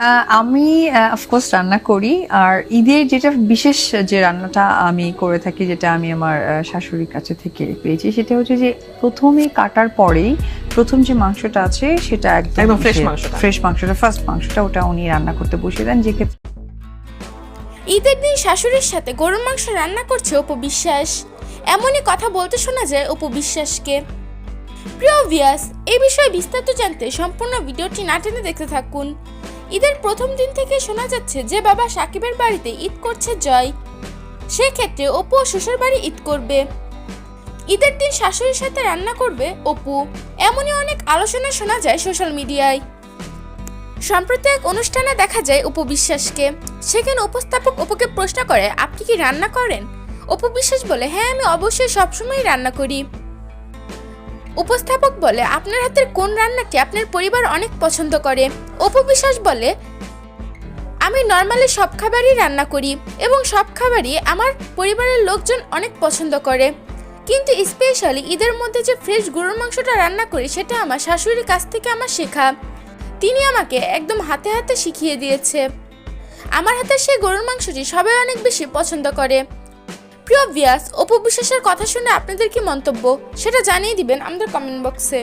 আহ, আমি অফকোর্স রান্না করি। আর ঈদের যেটা বিশেষ যে রান্নাটা আমি করে থাকি যেটা আমি আমার শাশুড়ির কাছে থেকে পেয়েছি সেটা হচ্ছে যে প্রথমে কাটার পরেই প্রথম যে মাংসটা আছে সেটা একদম মাংসটা। ফ্রেশ মাংসটা ফার্স্ট মাংসটা ওটা উনি রান্না করতে বসিয়ে দেন যে ক্ষেত্রে ঈদের দিন শাশুড়ির সাথে গরুর মাংস রান্না করছে অপু বিশ্বাস। এমনই কথা বলতে শোনা যায় অপু বিশ্বাসকে। প্রিয় ভিয়াস এই বিষয়ে বিস্তারিত জানতে সম্পূর্ণ ভিডিওটি না টেনে দেখতে থাকুন। ঈদের প্রথম দিন থেকে শোনা যাচ্ছে যে বাবা সাকিবের বাড়িতে ঈদ করছে জয়। সেক্ষেত্রে অপু ও শ্বশুর বাড়ি ঈদ করবে। ঈদের দিন শাশুড়ির সাথে রান্না করবে অপু। এমনই অনেক আলোচনা শোনা যায় সোশ্যাল মিডিয়ায়। সম্প্রতি এক অনুষ্ঠানে দেখা যায় অপু বিশ্বাসকে। সেখানে উপস্থাপক অপুকে প্রশ্ন করে, আপনি কি রান্না করেন? অপু বিশ্বাস বলে হ্যাঁ আমি অবশ্যই সবসময় রান্না করি। উপস্থাপক বলে, আপনার হাতের কোন রান্নাটি আপনার পরিবার অনেক পছন্দ করে? অপু বিশ্বাস বলে, আমি নর্মালি সব খাবারই রান্না করি এবং সব খাবারই আমার পরিবারের লোকজন অনেক পছন্দ করে। কিন্তু স্পেশালি ঈদের মধ্যে যে ফ্রেশ গরুর মাংসটা রান্না করি, সেটা আমার শাশুড়ির কাছ থেকে আমার শেখা। তিনি আমাকে একদম হাতে হাতে শিখিয়ে দিয়েছে। আমার হাতে সেই গরুর মাংসটি সবাই অনেক বেশি পছন্দ করে। প্রিয় ভিয়াস অপু বিশ্বাসের কথা শুনে আপনাদের কি মন্তব্য? সেটা জানিয়ে দিবেন আমাদের কমেন্ট বক্সে